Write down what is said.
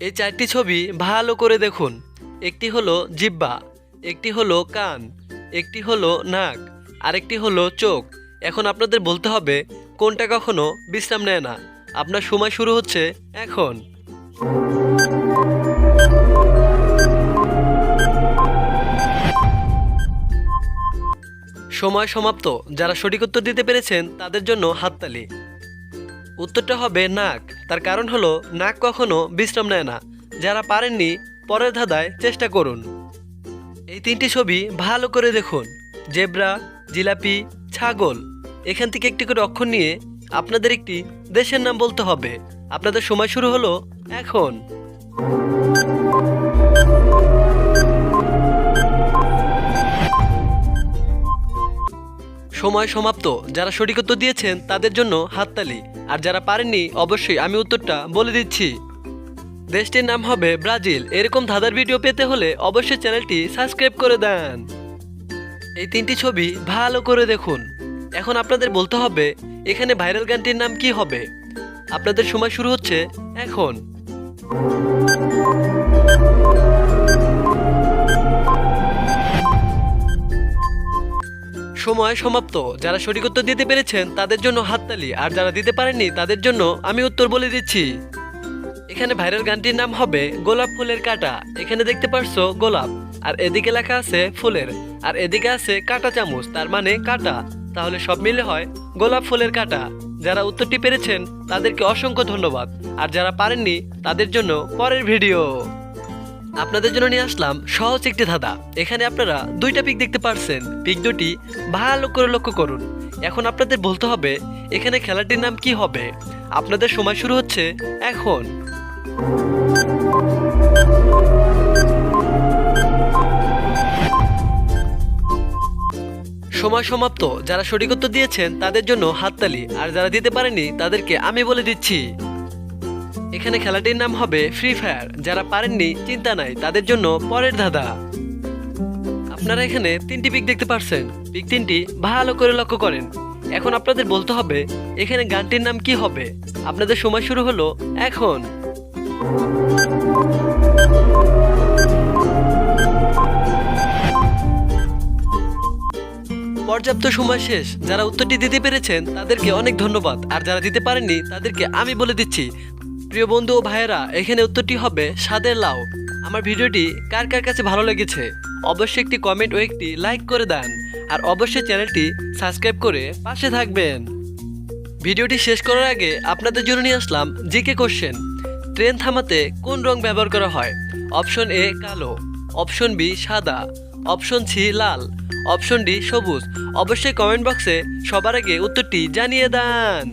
এই চারটি ছবি ভালো করে দেখুন। একটি হলো জিব্বা, একটি হলো কান, একটি হলো নাক, আরেকটি হলো চোখ। এখন আপনাদের বলতে হবে, কোনটা কখনো বিশ্রাম নেয় না? আপনার সময় শুরু হচ্ছে এখন। সময় সমাপ্ত। যারা সঠিক উত্তর দিতে পেরেছেন, তাদের জন্য হাততালি। উত্তরটা হবে নাক। তার কারণ হলো, নাক কখনো বিশ্রাম নেয় না। যারা পারেননি, পরের ধাঁধায় চেষ্টা করুন। এই তিনটি ছবি ভালো করে দেখুন। জেব্রা, জিলাপি, ছাগল। এখান থেকে একটি করে অক্ষর নিয়ে আপনাদের একটি দেশের নাম বলতে হবে। আপনাদের সময় শুরু হলো এখন। সময় সমাপ্ত। যারা সঠিক উত্তর দিয়েছেন, তাদের জন্য হাততালি। আর যারা পারেননি, অবশ্যই আমি উত্তরটা বলে দিচ্ছি। দেশটির নাম হবে ব্রাজিল। এরকম ধাঁধার ভিডিও পেতে হলে অবশ্যই চ্যানেলটি সাবস্ক্রাইব করে দেন। এই তিনটি ছবি ভালো করে দেখুন। এখন আপনাদের বলতে হবে, এখানে ভাইরাল গানটির নাম কি হবে? আপনাদের সময় শুরু হচ্ছে এখন। সময় সমাপ্ত। যারা সঠিক উত্তর দিতে পেরেছেন, তাদের জন্য হাততালি। আর যারা দিতে পারেননি, তাদের জন্য আমি উত্তর বলে দিচ্ছি। এখানে ভাইরাল গানটির নাম হবে গোলাপ ফুলের কাটা। এখানে দেখতে পারছ গোলাপ। আর এদিকে লেখা আছে ফুলের। আর এদিকে আছে কাটা চামচ, তার মানে কাটা। তাহলে সব মিলে হয় গোলাপ ফুলের কাটা। যারা উত্তরটি পেরেছেন, তাদেরকে অসংখ্য ধন্যবাদ। আর যারা পারেননি, তাদের জন্য পরের ভিডিও। আপনাদের জন্য নিয়ে আসলাম সহজ একটি ধাঁধা। এখানে আপনারা দুইটা পিক দেখতে পারছেন। পিক দুটি ভালো করে লক্ষ্য করুন। এখন আপনাদের বলতে হবে, এখানে খেলাটির নাম কি হবে? আপনাদের সময় শুরু হচ্ছে এখন। সময় সমাপ্ত। যারা সঠিক উত্তর দিয়েছেন, তাদের জন্য হাততালি। আর যারা দিতে পারেনি, তাদেরকে আমি বলে দিচ্ছি। এখানে খেলাটির নাম হবে ফ্রি ফায়ার যারা পারেননি, চিন্তা নাই, তাদের জন্য পরের ধাঁধা। আপনারা এখানে তিনটি পিক দেখতে পারছেন। পিক তিনটি ভালো করে লক্ষ্য করেন। এখন আপনাদের বলতে হবে, এখানে গানটির নাম কি হবে? আপনাদের সময় শুরু হলো এখন। পর্যাপ্ত সময় শেষ। যারা উত্তরটি দিতে পেরেছেন, তাদেরকে অনেক ধন্যবাদ। আর যারা দিতে পারেননি, তাদেরকে আমি বলে দিচ্ছি প্রিয় বন্ধু ও ভাইয়েরা, এখানে উত্তরটি হবে স্বাদের লাউ। আমার ভিডিওটি কার কার কাছে ভালো লেগেছে, অবশ্যই একটি কমেন্ট ও একটি লাইক করে দেন, আর অবশ্যই চ্যানেলটি সাবস্ক্রাইব করে পাশে থাকবেন। ভিডিওটি শেষ করার আগে আপনাদের জন্য নিয়ে আসলাম জিকে কোশ্চেন ট্রেন থামাতে কোন রং ব্যবহার করা হয়? অপশন এ কালো, অপশন বি সাদা, অপশন সি লাল, অপশন ডি সবুজ। অবশ্যই কমেন্ট বক্সে সবার আগে উত্তরটি জানিয়ে দেন।